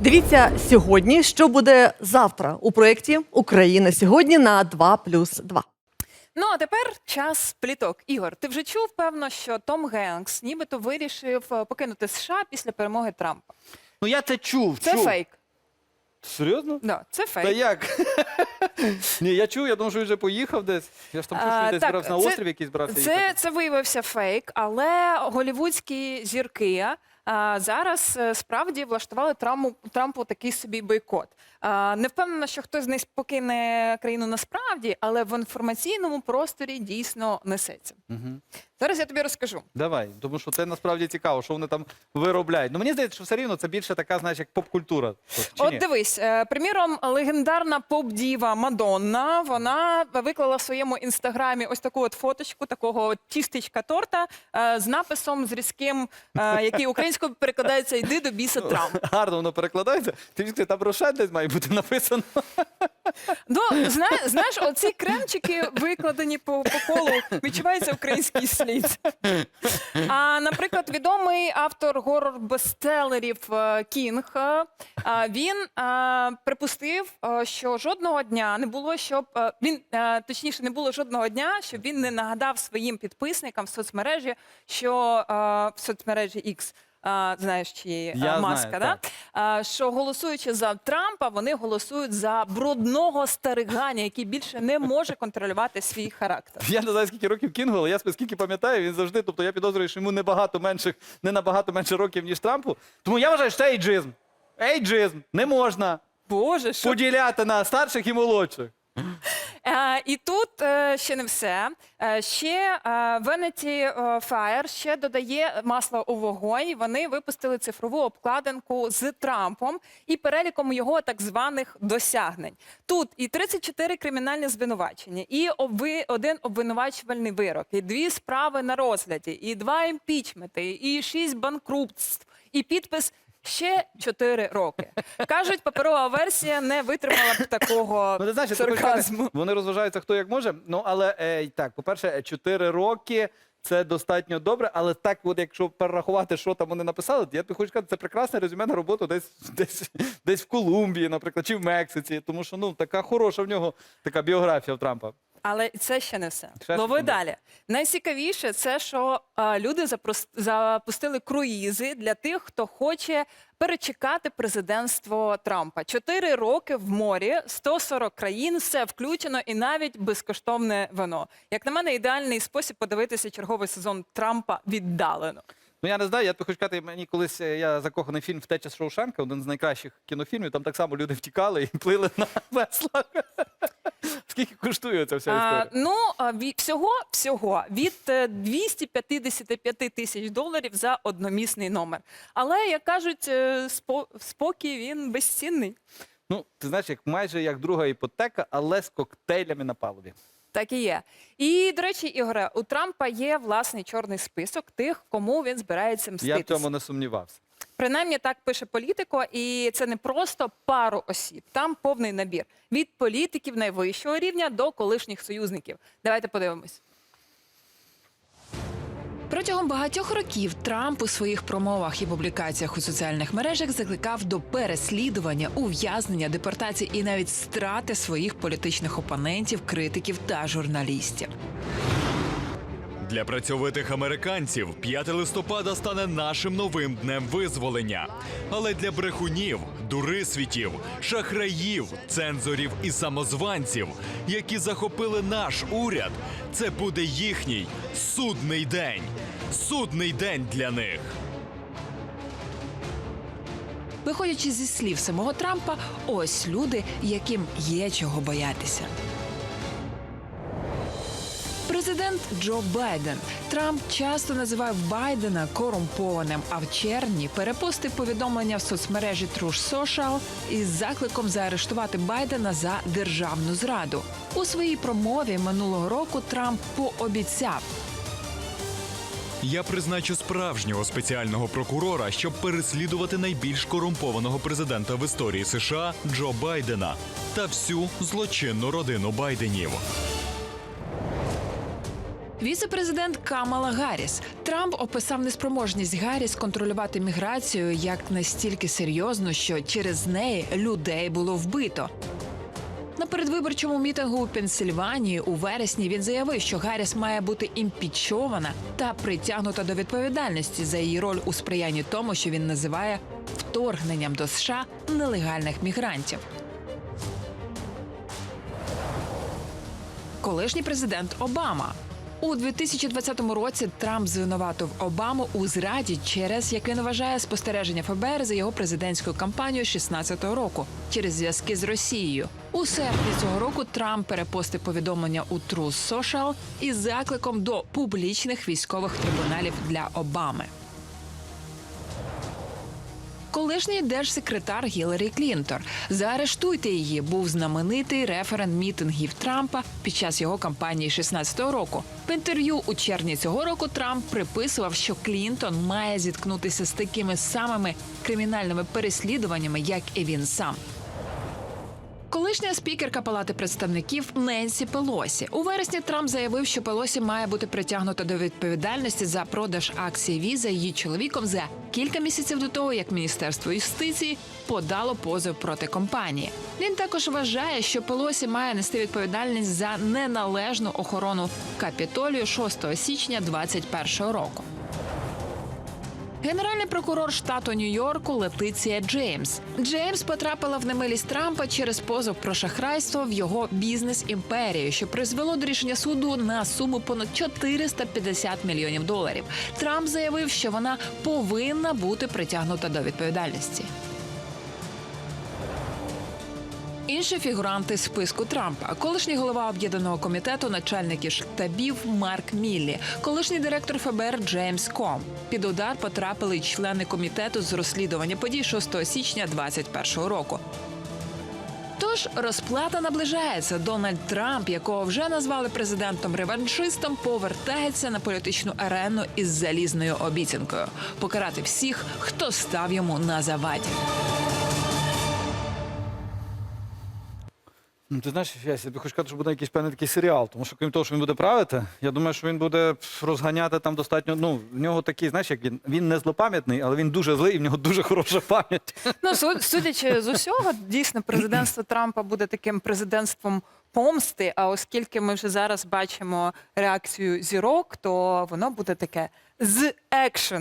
Дивіться сьогодні, що буде завтра у проєкті Україна сьогодні на 2 плюс 2. Ну а тепер час пліток. Ігор, ти вже чув певно, що Том Генкс нібито вирішив е, покинути США після перемоги Трампа. Ну я це чув. Це чув. фейк. Серйозно? Да, це Та як? Ні, я чув, я думав, що він вже поїхав десь. Я ж там чув, що він десь так, збирався на це- острів якийсь збирався Це, їхати. це виявився фейк, але голівудські зірки зараз е, справді влаштували Трампу, Трампу такий собі бойкот. Не впевнена, що хтось з них покине країну насправді, але в інформаційному просторі дійсно несеться. Мгм. Зараз я тобі розкажу. Давай, тому що це насправді цікаво, що вони там виробляють. Ну мені здається, що все рівно це більше така, знаєш, як поп-культура. От, ні? дивись, е, приміром, легендарна поп-діва Мадонна. Вона виклала в своєму інстаграмі ось таку от фоточку, такого тістечка торта е, з написом з різким, який українською перекладається Йди до біса Трамп. Гарно воно перекладається. Ти мені скажи, там Рошен десь має бути написано. Ну, зна, знаєш, оці кремчики викладені по, по колу, відчувається український слід. А, наприклад, відомий автор горор-бестселерів е, Кінг, е, а, він е, припустив, е, що жодного дня не було, щоб е, він е, точніше не було жодного дня, щоб він не нагадав своїм підписникам в соцмережі, що е, в соцмережі X, знаєш, чиї Я знаю, маска, да? так. А, що голосуючи за Трампа, вони голосують за брудного стариганя, який більше не може контролювати свій характер. Я не знаю, скільки років Кінгу, але я скільки пам'ятаю, він завжди, тобто я підозрюю, що йому небагато менших, не набагато менше років, ніж Трампу. Тому я вважаю, що це ейджизм. Ейджизм. Не можна Боже, що поділяти на старших і молодших. Е, і тут е, ще не все. Е, ще Vanity Fair ще додає масло у вогонь. Вони випустили цифрову обкладинку з Трампом і переліком його так званих досягнень. Тут і 34 кримінальні звинувачення, і один обвинувачувальний вирок, і дві справи на розгляді, і два імпічменти, і шість банкрутств, і підпис. Ще 4 роки. Кажуть, паперова версія не витримала б такого Ну, ти знаєш, я сказати, сарказму. вони розважаються хто як може. Ну, але е, так, по-перше, 4 роки це достатньо добре, але так, от якщо перерахувати, що там вони написали, я тобі хочу сказати, це прекрасне резюме на роботу десь, десь, десь в Колумбії, наприклад, чи в Мексиці. Тому що ну така хороша в нього така біографія в Трампа. Але це ще не все. Ще Лови буде. далі. Найцікавіше це, що а, люди запрос- запустили круїзи для тих, хто хоче перечекати президентство Трампа. Чотири роки в морі, 140 країн, все включено і навіть безкоштовне вино. Як на мене, ідеальний спосіб подивитися черговий сезон Трампа віддалено. Ну я не знаю, я хочу сказати, мені колись е, я закоханий фільм Втеча з Шоушенка, один з найкращих кінофільмів. Там так само люди втікали і плили на веслах. Скільки коштує ця вся А, історія? ну, а, ві- всього, всього від е, 255 тисяч доларів за одномісний номер. Але, як кажуть, е, спо- спокій він безцінний. Ну, ти знаєш, як майже як друга іпотека, але з коктейлями на палубі. Так і є. І, до речі, Ігоре, у Трампа є власний чорний список тих, кому він збирається Я в цьому не сумнівався. Принаймні так пише політико, і це не просто пару осіб, там повний набір від політиків найвищого рівня до колишніх союзників. Давайте подивимось. Протягом багатьох років Трамп у своїх промовах і публікаціях у соціальних мережах закликав до переслідування, ув'язнення, депортації і навіть страти своїх політичних опонентів, критиків та журналістів. Для працьовитих американців 5 листопада стане нашим новим днем визволення. Але для брехунів, дурисвітів, шахраїв, цензорів і самозванців, які захопили наш уряд, це буде їхній судний день. Судний день для них. Виходячи зі слів самого Трампа, ось люди, яким є чого боятися. Президент Джо Байден Трамп часто називав Байдена корумпованим, а в червні перепостив повідомлення в соцмережі Truth Social із закликом заарештувати Байдена за державну зраду. У своїй промові минулого року Трамп пообіцяв, Я призначу справжнього спеціального прокурора, щоб переслідувати найбільш корумпованого президента в історії США Джо Байдена та всю злочинну родину Байденів. Віце-президент Камала Гарріс. Трамп описав неспроможність Гарріс контролювати міграцію як настільки серйозну, що через неї людей було вбито. На передвиборчому мітингу у Пенсильванії у вересні він заявив, що Гарріс має бути імпічована та притягнута до відповідальності за її роль у сприянні тому, що він називає вторгненням до США нелегальних мігрантів. колишній президент Обама. У 2020 році Трамп звинуватив Обаму у зраді через, яке вважає, спостереження ФБР за його президентською кампанією 16-го року через зв'язки з Росією. У серпні цього року Трамп перепостив повідомлення у Truth Social із закликом до публічних військових трибуналів для Обами. Колишній держсекретар Гіларі Клінтон. Заарештуйте її. Був знаменитий референт мітингів Трампа під час його кампанії 16-го року. В інтерв'ю у червні цього року Трамп приписував, що Клінтон має зіткнутися з такими самими кримінальними переслідуваннями, як і він сам. Колишня спікерка Палати представників Ненсі Пелосі у вересні Трамп заявив, що Пелосі має бути притягнута до відповідальності за продаж акцій віза її чоловіком за кілька місяців до того, як Міністерство юстиції подало позов проти компанії. Він також вважає, що Пелосі має нести відповідальність за неналежну охорону капітолію 6 січня 2021 року. Генеральний прокурор штату Нью-Йорку Летиція Джеймс. Джеймс потрапила в немилість Трампа через позов про шахрайство в його бізнес-імперію, що призвело до рішення суду на суму понад 450 мільйонів доларів. Трамп заявив, що вона повинна бути притягнута до відповідальності. Інші фігуранти списку Трампа: колишній голова об'єднаного комітету начальників штабів Марк Міллі, колишній директор ФБР Джеймс Ком. Під удар потрапили члени комітету з розслідування подій 6 січня 2021 року. Тож розплата наближається. Дональд Трамп, якого вже назвали президентом-реваншистом, повертається на політичну арену із залізною обіцянкою покарати всіх, хто став йому на заваді. Ну, ти знаєш, я тобі хочу сказати, що буде якийсь певний такий серіал, тому що крім того, що він буде правити, я думаю, що він буде розганяти там достатньо. Ну, в нього такий, знаєш, як він, він не злопам'ятний, але він дуже злий, і в нього дуже хороша пам'ять. Ну, су- судячи з усього, дійсно, президентство Трампа буде таким президентством помсти. А оскільки ми вже зараз бачимо реакцію зірок, то воно буде таке з екшен.